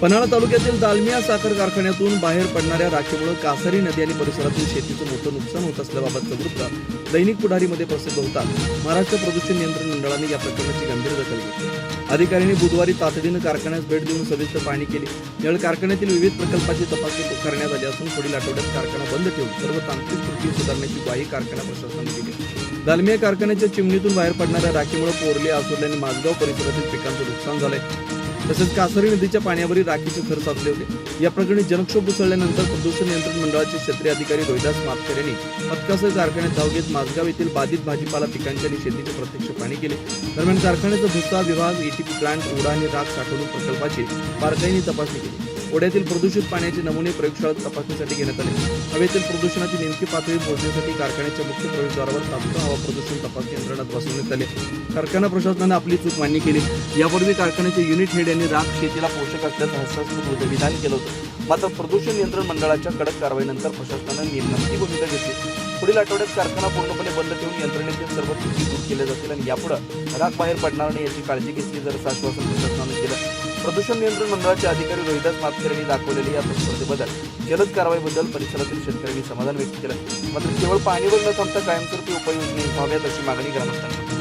पन्हाळा तालुक्यातील दालमिया साखर कारखान्यातून बाहेर पडणाऱ्या राखेमुळे कासारी नदी आणि परिसरातील शेतीचं मोठं नुकसान होत असल्याबाबतचं वृत्त दैनिक पुढारीमध्ये प्रसिद्ध होतात महाराष्ट्र प्रदूषण नियंत्रण मंडळाने या प्रकरणाची गंभीर दखल घेतली. अधिकाऱ्यांनी बुधवारी तातडीनं कारखान्यास भेट देऊन सविस्तर पाहणी केली. यावेळी कारखान्यातील विविध प्रकल्पाची तपासणी करण्यात आली असून पुढील आठवड्यात कारखाना बंद ठेवून सर्व तांत्रिक त्रुटी सुधारण्याची ग्वाही कारखाना प्रशासनाने दिली. दालमिया कारखान्याच्या चिमणीतून बाहेर पडणाऱ्या राखेमुळे पोरले आसोले आणि माझगाव परिसरातील पिकांचं नुकसान झालंय. तसेच कासरी नदीच्या पाण्यावरील राखीचे थर साचले होते. या प्रकरणी जनक्षोभ उसळल्यानंतर प्रदूषण नियंत्रण मंडळाचे क्षेत्रीय अधिकारी रोहिदास मापकर यांनी पथकासह कारखान्यात धाव घेत माझगाव येथील बाधित भाजीपाला पिकांच्या आणि शेतीचे प्रत्यक्ष पाणी केले. दरम्यान कारखान्याचा भुसा विभाग एटीपी प्लांट उडा आणि राख साठवणूक प्रकल्पाची बारकाईने तपासणी केली. ओढ्यातील प्रदूषित पाण्याचे नमुने प्रयोगशाळेत तपासणीसाठी घेण्यात आले. हवेतील प्रदूषणाची नेमकी पातळी मोजण्यासाठी कारखान्याच्या मुख्य प्रवेशद्वारावर तात्काळ हवा प्रदूषण तपासणी यंत्रणात बसवण्यात आले. कारखाना प्रशासनाने आपली चूक मान्य केली. यापूर्वी कारखान्याचे युनिट हेड यांनी राख शेतीला पोषक असल्याचं हास्यास्पद विधान केलं होतं. मात्र प्रदूषण नियंत्रण मंडळाच्या कडक कारवाईनंतर प्रशासनानं निर्णयाची भूमिका घेतली. पुढील आठवड्यात कारखाना पूर्णपणे बंद ठेवून यंत्रणेतील सर्व त्रुटी दूर केल्या जातील आणि यापुढे घरात बाहेर पडणार नाही याची काळजी घेतली जर असं आश्वासन प्रशासनानं केलं प्रदूषण नियंत्रण मंडळाचे अधिकारी रोहिदास मातकर यांनी दाखवलेल्या या तत्परतेबद्दल जलद कारवाईबद्दल परिसरातील शेतकऱ्यांनी समाधान व्यक्त केलं. मात्र केवळ पाणीवर न थांबता कायमस्वरूपी उपाययोजना व्हाव्यात अशी मागणी ग्रामस्थांनी केली